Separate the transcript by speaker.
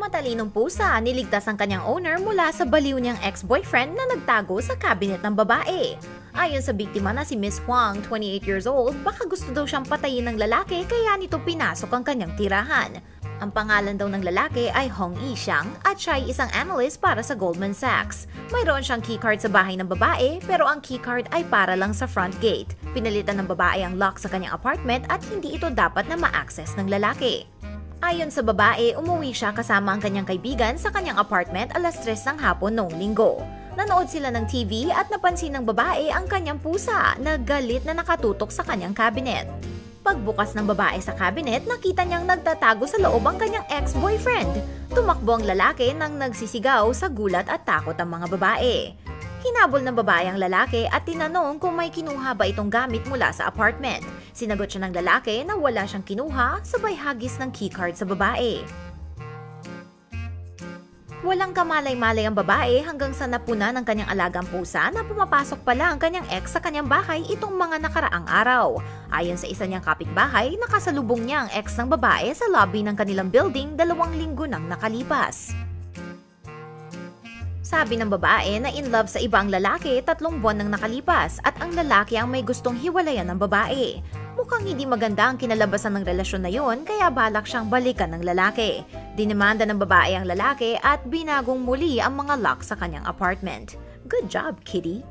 Speaker 1: Matalinong pusa, niligtas ang kanyang owner mula sa baliw niyang ex-boyfriend na nagtago sa cabinet ng babae. Ayon sa biktima na si Miss Huang, 28 years old, baka gusto daw siyang patayin ng lalaki kaya nito pinasok ang kanyang tirahan. Ang pangalan daw ng lalaki ay Hong Yixiang at siya ay isang analyst para sa Goldman Sachs. Mayroon siyang keycard sa bahay ng babae pero ang keycard ay para lang sa front gate. Pinalitan ng babae ang lock sa kanyang apartment at hindi ito dapat na ma-access ng lalaki. Ayon sa babae, umuwi siya kasama ang kanyang kaibigan sa kanyang apartment alas 3 ng hapon noong linggo. Nanood sila ng TV at napansin ng babae ang kanyang pusa na galit na nakatutok sa kanyang cabinet. Pagbukas ng babae sa cabinet, nakita niyang nagtatago sa loob ang kanyang ex-boyfriend. Tumakbo ang lalaki nang nagsisigaw sa gulat at takot ang mga babae. Hinabol ng babae ang lalaki at tinanong kung may kinuha ba itong gamit mula sa apartment. Sinagot siya ng lalaki na wala siyang kinuha sabay hagis ng keycard sa babae. Walang kamalay-malay ang babae hanggang sa napuna ng kanyang alagang pusa na pumapasok pala ang kanyang ex sa kanyang bahay itong mga nakaraang araw. Ayon sa isa niyang kapitbahay, nakasalubong niya ang ex ng babae sa lobby ng kanilang building dalawang linggo nang nakalipas. Sabi ng babae na in love sa ibang lalaki tatlong buwan nang nakalipas at ang lalaki ang may gustong hiwalayan ng babae. Mukhang hindi maganda ang kinalabasan ng relasyon na yon kaya balak siyang balikan ng lalaki. Dinemanda ng babae ang lalaki at binagong muli ang mga lock sa kanyang apartment. Good job, kitty!